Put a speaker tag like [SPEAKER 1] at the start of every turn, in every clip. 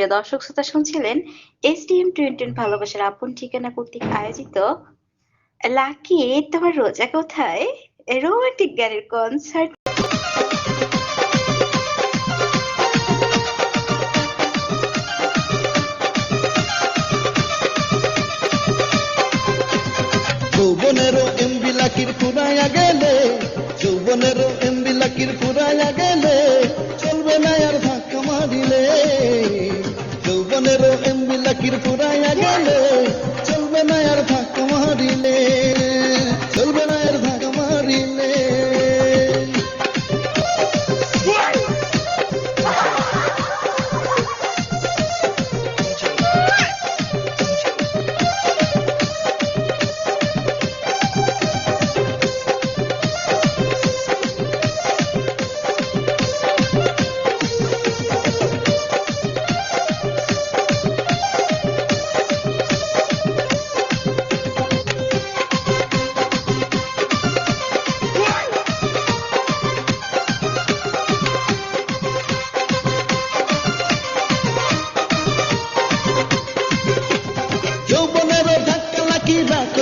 [SPEAKER 1] প্রিয় দর্শক শ্রোতা শুনছিলেন এসডিএম টোয়েন্টি ভালোবাসার আপন ঠিকানা কর্তৃক আয়োজিত লাকি, তোমার রোজা কোথায়? রোমান্টিক গানের কনসার্ট
[SPEAKER 2] যৌবনেরও এমবি লাকির পুরাইয়া গেলে, যৌবনেরও এমবি লাকির পুরাইয়া গেলে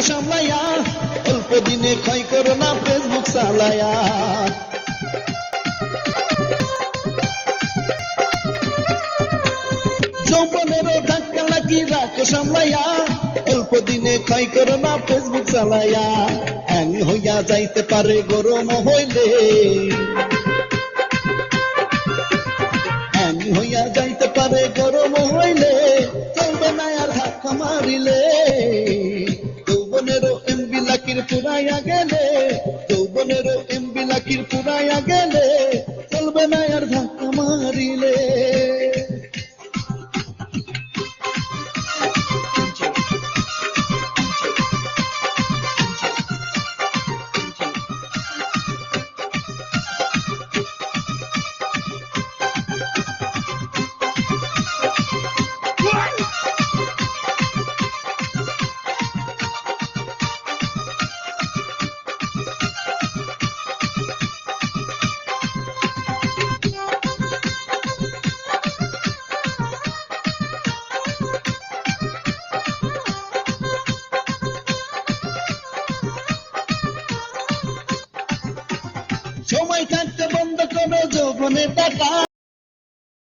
[SPEAKER 2] রাখো সামলাইয়া অল্প দিনে ক্ষয় করো না ফেসবুক চালায়া। যৌবনেরও ধাক্কা লাগি রাখো সামলাইয়া অল্প দিনে ক্ষয় করো না ফেসবুক চালাইয়া হ্যাং হইয়া যাইতে পারে গরম হইলে। হ্যাং হইয়া যাইতে পারে গরম হইলে চলবে না আর ধাক্কা মারিলে। লাকির পুরাইয়া গেলে চলবে না আর ধাক্কা মারিলে। সময় থাকতে বন্ধ করো যৌবনের টাকা।